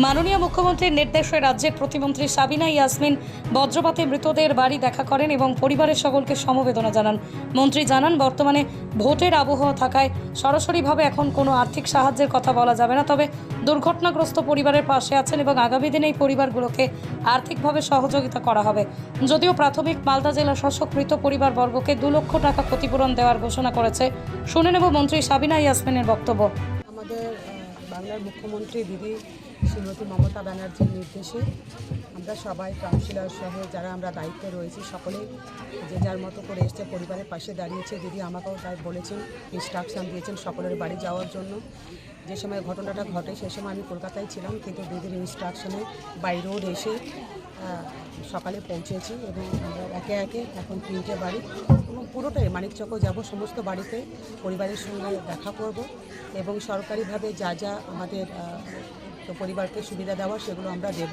মাননীয় মুখ্যমন্ত্রীর নির্দেশে রাজ্যের প্রতিমন্ত্রী সাবিনা ইয়াসমিন বজ্রপাতে মৃতদের বাড়ি দেখা করেন এবং পরিবারের সকলকে সমবেদনা জানান। মন্ত্রী জানান, বর্তমানে ভোটের আবহাওয়া থাকায় সরাসরিভাবে এখন কোনো আর্থিক সাহায্যের কথা বলা যাবে না, তবে দুর্ঘটনাগ্রস্ত পরিবারের পাশে আছেন এবং আগামী দিনে এই পরিবারগুলোকে আর্থিকভাবে সহযোগিতা করা হবে। যদিও প্রাথমিক মালদা জেলা শাসক মৃত পরিবারবর্গকে দু লক্ষ টাকা ক্ষতিপূরণ দেওয়ার ঘোষণা করেছে, শুনে নেব মন্ত্রী সাবিনা ইয়াসমিনের বক্তব্য। আমাদের বাংলার মুখ্যমন্ত্রী দিদি শ্রীমতী মমতা ব্যানার্জির নির্দেশে আমরা সবাই কাউন্সিলর সহ যারা আমরা দায়িত্বে রয়েছি সকলেই যে যার মতো করে এসছে পরিবারের পাশে দাঁড়িয়েছে। দিদি আমাকেও তাই বলেছেন ইনস্ট্রাকশন দিয়েছেন সকলের বাড়ি যাওয়ার জন্য। যে সময় ঘটনাটা ঘটে সে সময় আমি কলকাতায় ছিলাম, কিন্তু দিদির ইনস্ট্রাকশনে বাই রোড এসে সকালে পৌঁছেছি এবং আমরা একে একে এখন তিনটে বাড়ি এবং পুরোটাই মানিকচকও যাব সমস্ত বাড়িতে পরিবারের সঙ্গে দেখা করব এবং সরকারিভাবে যা যা আমাদের তো পরিবারকে সুবিধা দেওয়া সেগুলো আমরা দেব।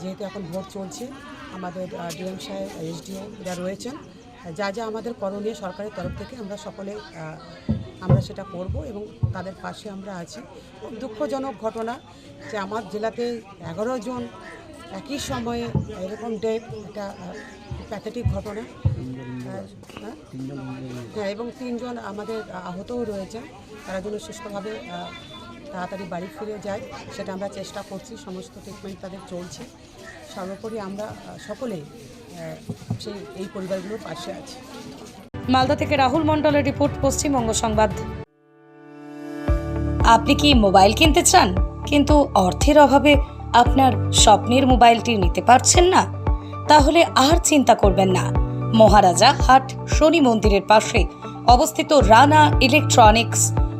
যেহেতু এখন ভোট চলছে আমাদের ডিএম সাহেব এসডিও এরা রয়েছেন। যা যা আমাদের করণীয় সরকারের তরফ থেকে আমরা সকলে আমরা সেটা করব এবং তাদের পাশে আমরা আছি। খুব দুঃখজনক ঘটনা যে আমার জেলাতে এগারো জন একই সময়ে এরকম ডেট এটা প্যাথেটিক ঘটনা। হ্যাঁ? এবং তিনজন আমাদের আহতও রয়েছেন। তারা যেন সুস্থভাবে তাড়াতাড়ি বাড়ি ফিরে যায় সেটা আমরা চেষ্টা করছি, সমস্ত ট্রিটমেন্ট তাদের চলছে। সর্বোপরি আমরা সকলেই সেই, এই পরিবারগুলোর পাশে আছি। মালদা থেকে রাহুল মণ্ডলের রিপোর্ট, পশ্চিমবঙ্গ সংবাদ। আপনি কি মোবাইল কিনতে চান? কিন্তু অর্থের অভাবে আপনার স্বপ্নের মোবাইলটি নিতে পারছেন না? তাহলে আর চিন্তা করবেন না। মহারাজা হাট, শনি মন্দিরের পাশে অবস্থিত রানা ইলেকট্রনিক্স